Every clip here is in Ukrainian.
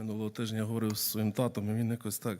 Минулого тижня говорив з своїм татом, і він якось так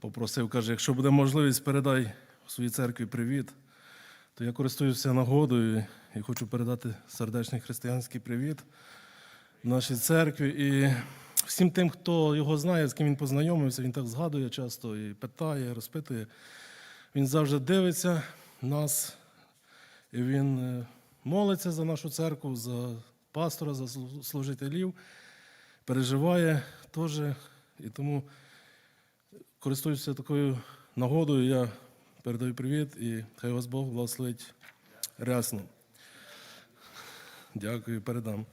попросив, каже, якщо буде можливість, передай в своїй церкві привіт, то я користуюся нагодою і хочу передати сердечний християнський привіт нашій церкві. І всім тим, хто його знає, з ким він познайомився, він так згадує часто і питає, розпитує. Він завжди дивиться нас, і він е, молиться за нашу церкву, за пастора, за служителів, переживає теж. І тому користуюся такою нагодою. Я передаю привіт і хай вас Бог благословить рясно. Дякую, передам.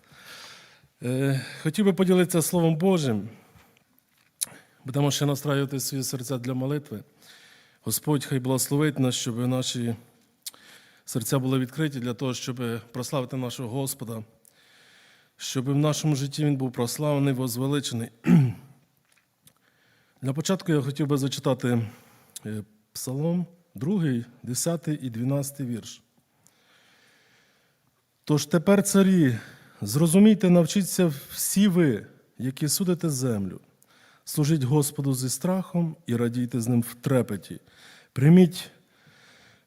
Е, Хотів би поділитися Словом Божим. Будемо ще настраювати свої серця для молитви. Господь хай благословить нас, щоб наші серця були відкриті для того, щоб прославити нашого Господа, щоб в нашому житті Він був прославлений, возвеличений. Для початку я хотів би зачитати е, Псалом 2, 10 і 12 вірш. Тож тепер, царі, зрозумійте, навчіться всі ви, які судите землю. Служіть Господу зі страхом і радійте з ним в трепеті. Прийміть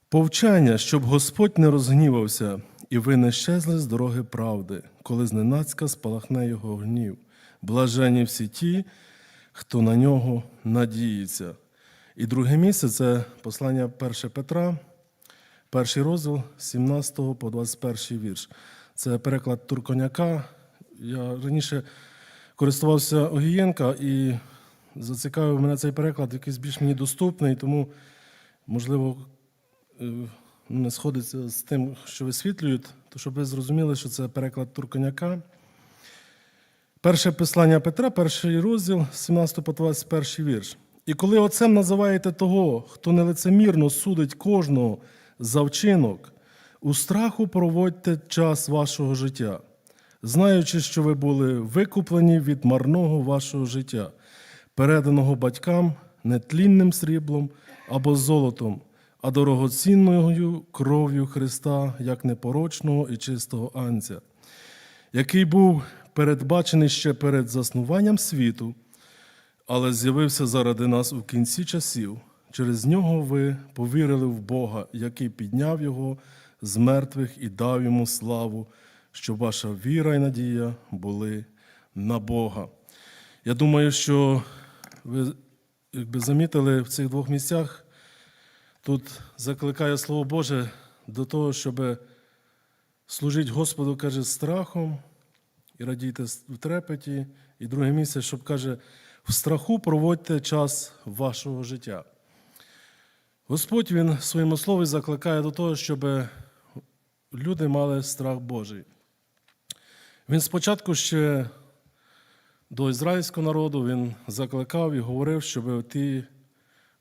повчання, щоб Господь не розгнівався, і ви не щезли з дороги правди, коли зненацька спалахне його гнів. Блажені всі ті, хто на нього надіється. І друге місце це послання 1 Петра, перший розділ 17 по 21 вірш. Це переклад Турконяка. Я раніше користувався Огієнка і зацікавив мене цей переклад, якийсь більш мені доступний, тому, можливо, е, не сходиться з тим, що висвітлюють, то щоб ви зрозуміли, що це переклад Турконяка. Перше послання Петра, перший розділ, 17 по 21 вірш. І коли отцем називаєте того, хто нелицемірно судить кожного за вчинок, у страху проводьте час вашого життя, знаючи, що ви були викуплені від марного вашого життя, переданого батькам нетлінним сріблом або золотом, а дорогоцінною кров'ю Христа, як непорочного і чистого анця який був передбачений ще перед заснуванням світу, але з'явився заради нас у кінці часів. Через нього ви повірили в Бога, який підняв його з мертвих і дав йому славу, щоб ваша віра і надія були на Бога. Я думаю, що ви якби замітили в цих двох місцях, тут закликає Слово Боже до того, щоб Служіть Господу, каже, страхом і радійте в трепеті. І друге місце, щоб каже, в страху проводьте час вашого життя. Господь Він в своєму слові закликає до того, щоб люди мали страх Божий. Він спочатку ще до ізраїльського народу він закликав і говорив, щоб ті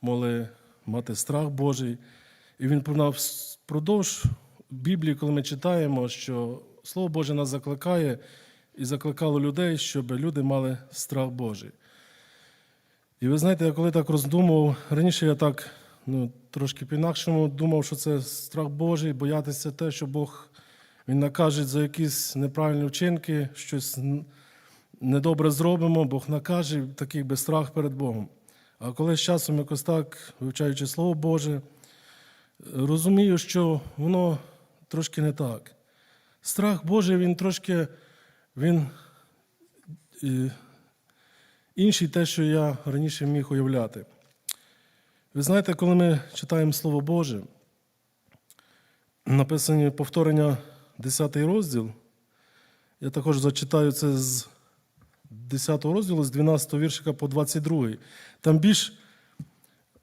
могли мати страх Божий. І він впродовж Біблії, коли ми читаємо, що Слово Боже нас закликає і закликало людей, щоб люди мали страх Божий. І ви знаєте, я коли так роздумував, раніше я так ну, трошки по-інакшому думав, що це страх Божий, боятися те, що Бог Він накаже за якісь неправильні вчинки, щось недобре зробимо, Бог накаже, такий би страх перед Богом. А коли з часом якось так, вивчаючи Слово Боже, розумію, що воно трошки не так. Страх Божий, він трошки він е, інший те, що я раніше міг уявляти. Ви знаєте, коли ми читаємо Слово Боже, написані повторення 10 розділ, я також зачитаю це з 10 розділу, з 12 віршика по 22. Там більш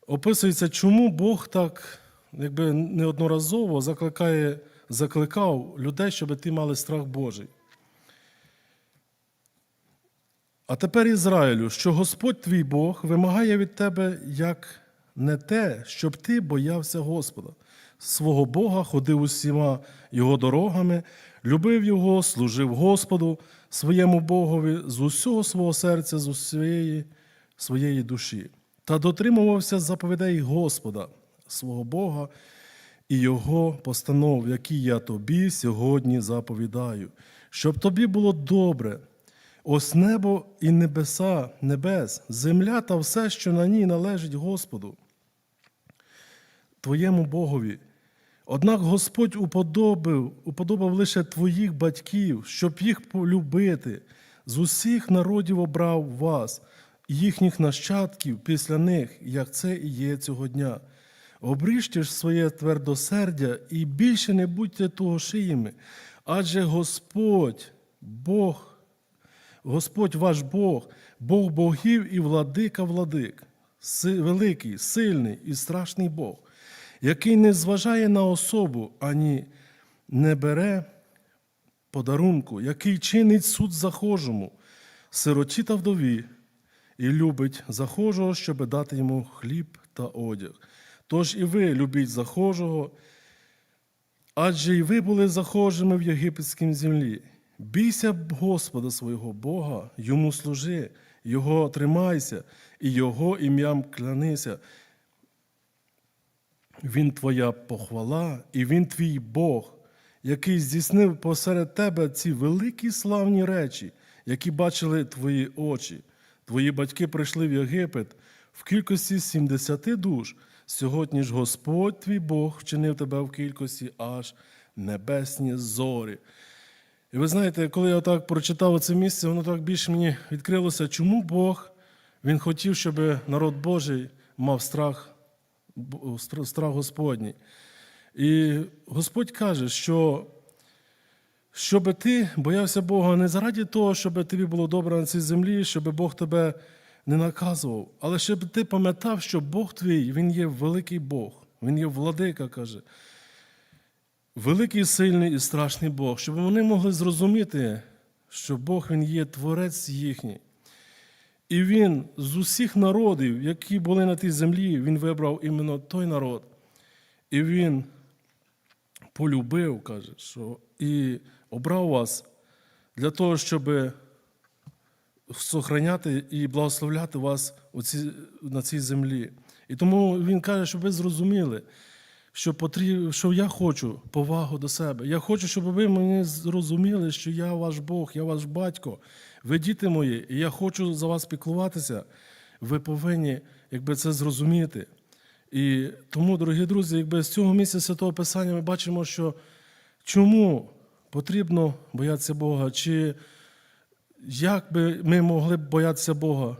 описується, чому Бог так якби неодноразово закликає, закликав людей, щоб ті мали страх Божий. А тепер Ізраїлю, що Господь твій Бог вимагає від тебе як не те, щоб ти боявся Господа, свого Бога ходив усіма його дорогами, любив Його, служив Господу, своєму Богові з усього свого серця, з усієї своєї душі, та дотримувався заповідей Господа, свого Бога і Його постанов, які я тобі сьогодні заповідаю, щоб тобі було добре, Ось небо і небеса, небес, земля та все, що на ній належить Господу, твоєму Богові. Однак Господь уподобив, уподобав лише твоїх батьків, щоб їх полюбити. З усіх народів обрав вас, їхніх нащадків після них, як це і є цього дня. Обріжте ж своє твердосердя і більше не будьте того шиїми, адже Господь, Бог, Господь ваш Бог, Бог богів і владика владик, великий, сильний і страшний Бог, який не зважає на особу, ані не бере подарунку, який чинить суд захожому, сироті та вдові, і любить захожого, щоб дати йому хліб та одяг. Тож і ви любіть захожого, адже й ви були захожими в єгипетській землі. Бійся Господа свого Бога, йому служи, Його тримайся, і Його ім'ям клянися. Він твоя похвала, і він твій Бог, який здійснив посеред тебе ці великі славні речі, які бачили твої очі. Твої батьки прийшли в Єгипет в кількості 70 душ. Сьогодні ж Господь твій Бог вчинив тебе в кількості аж небесні зорі. І ви знаєте, коли я так прочитав це місце, воно так більше мені відкрилося, чому Бог він хотів, щоб народ Божий мав страх, страх Господній. І Господь каже, що щоб ти боявся Бога не заради того, щоб тобі було добре на цій землі, щоб Бог тебе не наказував, але щоб ти пам'ятав, що Бог твій, Він є великий Бог, Він є владика, каже. Великий, сильний і страшний Бог, щоб вони могли зрозуміти, що Бог Він є творець їхній. І Він з усіх народів, які були на тій землі, Він вибрав іменно той народ. І Він полюбив, каже, що і обрав вас для того, щоб сохраняти і благословляти вас на цій землі. І тому він каже, щоб ви зрозуміли, що, потріб, що я хочу повагу до себе. Я хочу, щоб ви мені зрозуміли, що я ваш Бог, я ваш батько, ви діти мої, і я хочу за вас піклуватися. Ви повинні якби, це зрозуміти. І тому, дорогі друзі, якби з цього місця Святого Писання ми бачимо, що чому потрібно боятися Бога, чи як би ми могли б боятися Бога,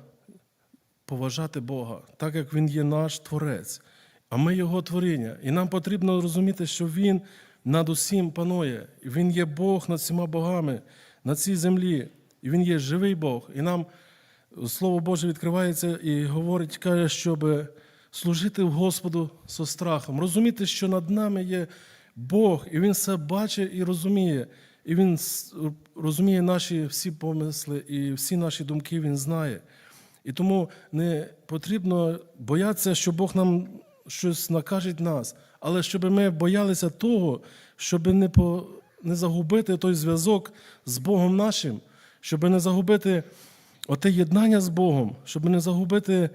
поважати Бога, так як Він є наш Творець, а ми Його творіння. І нам потрібно розуміти, що Він над усім панує. Він є Бог над всіма богами на цій землі. І Він є живий Бог. І нам Слово Боже відкривається і говорить, каже, щоб служити Господу со страхом, розуміти, що над нами є Бог, і Він все бачить і розуміє. І Він розуміє наші всі помисли і всі наші думки Він знає. І тому не потрібно боятися, що Бог нам щось накаже нас, але щоб ми боялися того, щоб не, по, не загубити той зв'язок з Богом нашим, щоб не загубити оте єднання з Богом, щоб не загубити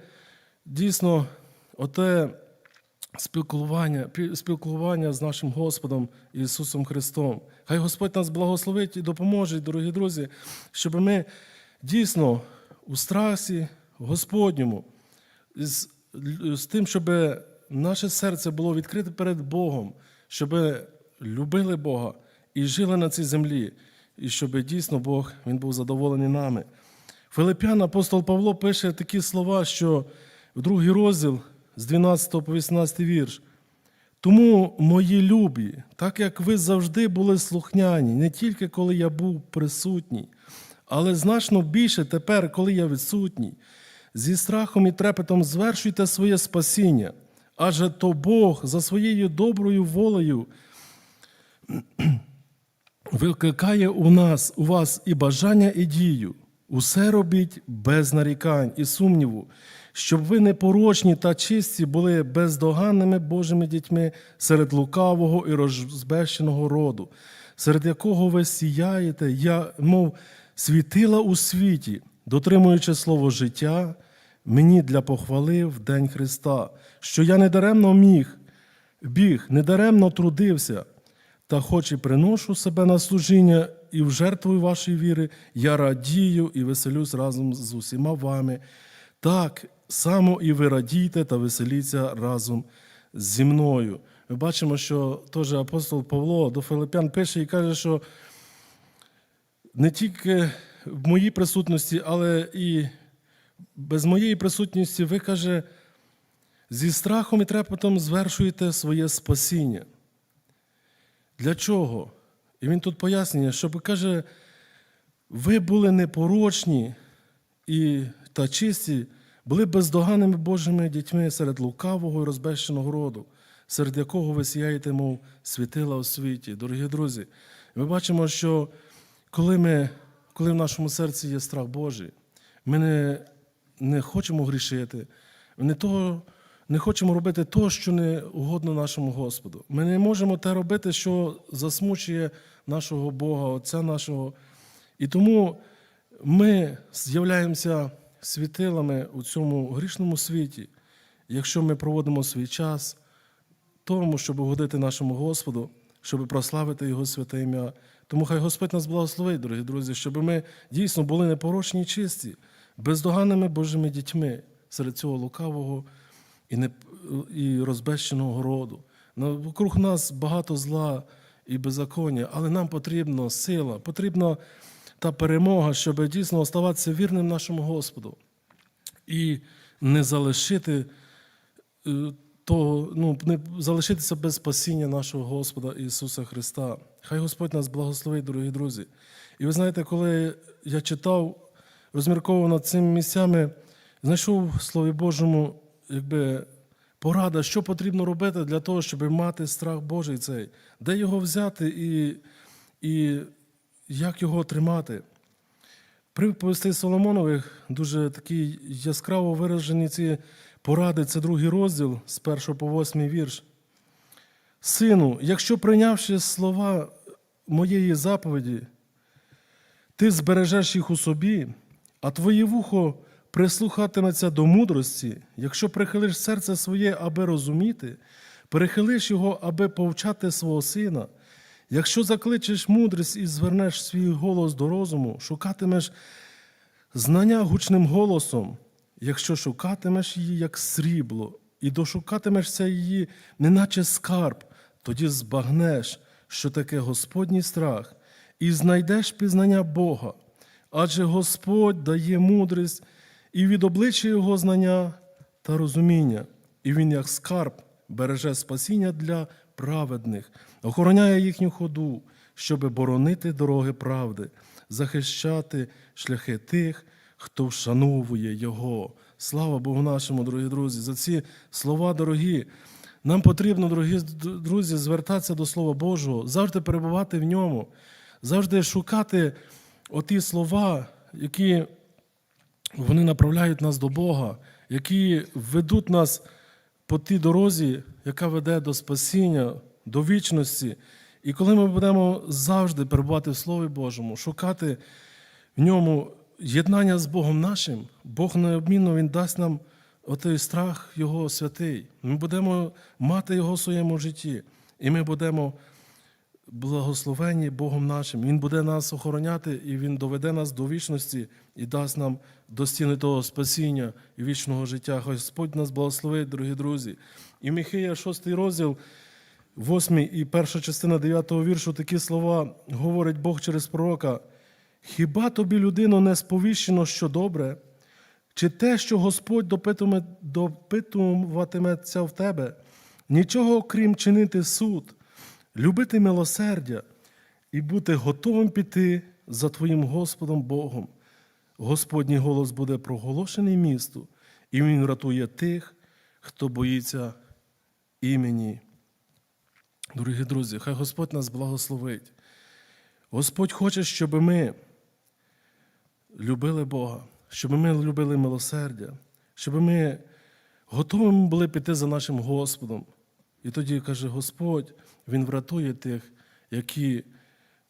дійсно оте спілкування, спілкування з нашим Господом Ісусом Христом. Хай Господь нас благословить і допоможе, дорогі друзі, щоб ми дійсно у страсі Господньому, з, з тим, щоб наше серце було відкрите перед Богом, щоб любили Бога і жили на цій землі, і щоб дійсно Бог він був задоволений нами. Филип'ян апостол Павло пише такі слова, що в другий розділ з 12 по 18 вірш. Тому, мої любі, так як ви завжди були слухняні, не тільки коли я був присутній, але значно більше тепер, коли я відсутній, зі страхом і трепетом звершуйте своє спасіння, адже то Бог за своєю доброю волею викликає у нас, у вас і бажання, і дію. Усе робіть без нарікань і сумніву, щоб ви непорочні та чисті були бездоганними Божими дітьми серед лукавого і розбещеного роду, серед якого ви сіяєте, я, мов світила у світі, дотримуючи слово життя, мені для похвали в День Христа, що я недаремно міг, біг, недаремно трудився, та хоч і приношу себе на служіння і в жертву вашої віри я радію і веселюсь разом з усіма вами. Так само і ви радійте та веселіться разом зі мною. Ми бачимо, що теж апостол Павло до Филипян пише і каже, що не тільки в моїй присутності, але і без моєї присутності ви каже, зі страхом і трепетом звершуєте своє спасіння. Для чого? І він тут пояснює, щоб каже, ви були непорочні і та чисті, були бездоганними Божими дітьми серед лукавого і розбещеного роду, серед якого ви сіяєте, мов світила у світі. Дорогі друзі, ми бачимо, що коли, ми, коли в нашому серці є страх Божий, ми не, не хочемо грішити, не, того, не хочемо робити того, що не угодно нашому Господу. Ми не можемо те робити, що засмучує нашого Бога, Отця нашого. І тому ми з'являємося світилами у цьому грішному світі, якщо ми проводимо свій час тому, щоб угодити нашому Господу, щоб прославити Його святе ім'я. Тому хай Господь нас благословить, дорогі друзі, щоб ми дійсно були непорочні і чисті, бездоганними Божими дітьми серед цього лукавого і, не, і розбещеного роду. Вокруг нас багато зла і беззаконня, але нам потрібна сила, потрібна та перемога, щоб дійсно оставатися вірним нашому Господу і не залишити е, того, ну, не залишитися без спасіння нашого Господа Ісуса Христа. Хай Господь нас благословить, дорогі друзі. І ви знаєте, коли я читав, розмірковував над цими місцями, знайшов в Слові Божому, якби порада, що потрібно робити для того, щоб мати страх Божий цей, де його взяти і, і як його тримати. Приповісти Соломонових дуже такі яскраво виражені ці поради, це другий розділ з 1 по 8 вірш. Сину, якщо прийнявши слова моєї заповіді, ти збережеш їх у собі, а твоє вухо прислухатиметься до мудрості, якщо прихилиш серце своє, аби розуміти, перехилиш його, аби повчати свого сина. Якщо закличеш мудрість і звернеш свій голос до розуму, шукатимеш знання гучним голосом, якщо шукатимеш її, як срібло, і дошукатимешся її, неначе скарб, тоді збагнеш, що таке Господній страх, і знайдеш пізнання Бога. Адже Господь дає мудрість і від обличчя Його знання та розуміння, і Він, як скарб, береже спасіння для праведних, охороняє їхню ходу, щоби боронити дороги правди, захищати шляхи тих, хто вшановує Його. Слава Богу нашому, дорогі друзі, за ці слова дорогі. Нам потрібно, дорогі друзі, звертатися до Слова Божого, завжди перебувати в ньому, завжди шукати оті слова, які вони направляють нас до Бога, які ведуть нас по тій дорозі, яка веде до спасіння, до вічності. І коли ми будемо завжди перебувати в Слові Божому, шукати в ньому єднання з Богом нашим, Бог необмінно Він дасть нам отий страх Його святий. Ми будемо мати Його в своєму житті, і ми будемо благословенні Богом нашим. Він буде нас охороняти, і Він доведе нас до вічності і дасть нам до стіни того спасіння і вічного життя. Господь нас благословить, дорогі друзі. І Михея, 6 розділ, 8 і перша частина 9 віршу, такі слова говорить Бог через пророка. Хіба тобі, людино, не сповіщено, що добре? Чи те, що Господь допитуватиметься в тебе? Нічого крім чинити суд, любити милосердя і бути готовим піти за твоїм Господом Богом. Господній голос буде проголошений місту, і Він рятує тих, хто боїться імені. Дорогі друзі, хай Господь нас благословить. Господь хоче, щоб ми любили Бога, щоб ми любили милосердя, щоб ми готові були піти за нашим Господом. І тоді каже Господь, Він врятує тих, які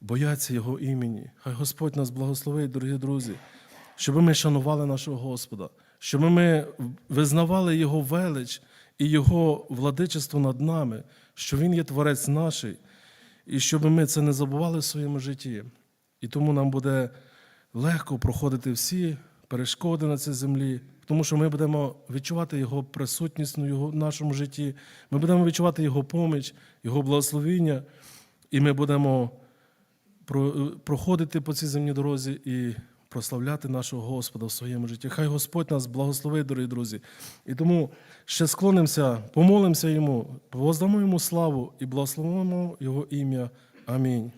бояться Його імені. Хай Господь нас благословить, дорогі друзі, щоб ми шанували нашого Господа, щоб ми визнавали Його велич і Його владичество над нами, що Він є Творець наший, і щоб ми це не забували в своєму житті. І тому нам буде легко проходити всі перешкоди на цій землі, тому що ми будемо відчувати Його присутність в нашому житті, ми будемо відчувати Його поміч, Його благословіння, і ми будемо проходити по цій земній дорозі і прославляти нашого Господа в своєму житті. Хай Господь нас благословить, дорогі друзі. І тому ще склонимося, помолимося Йому, воздамо Йому славу і благословимо Його ім'я. Амінь.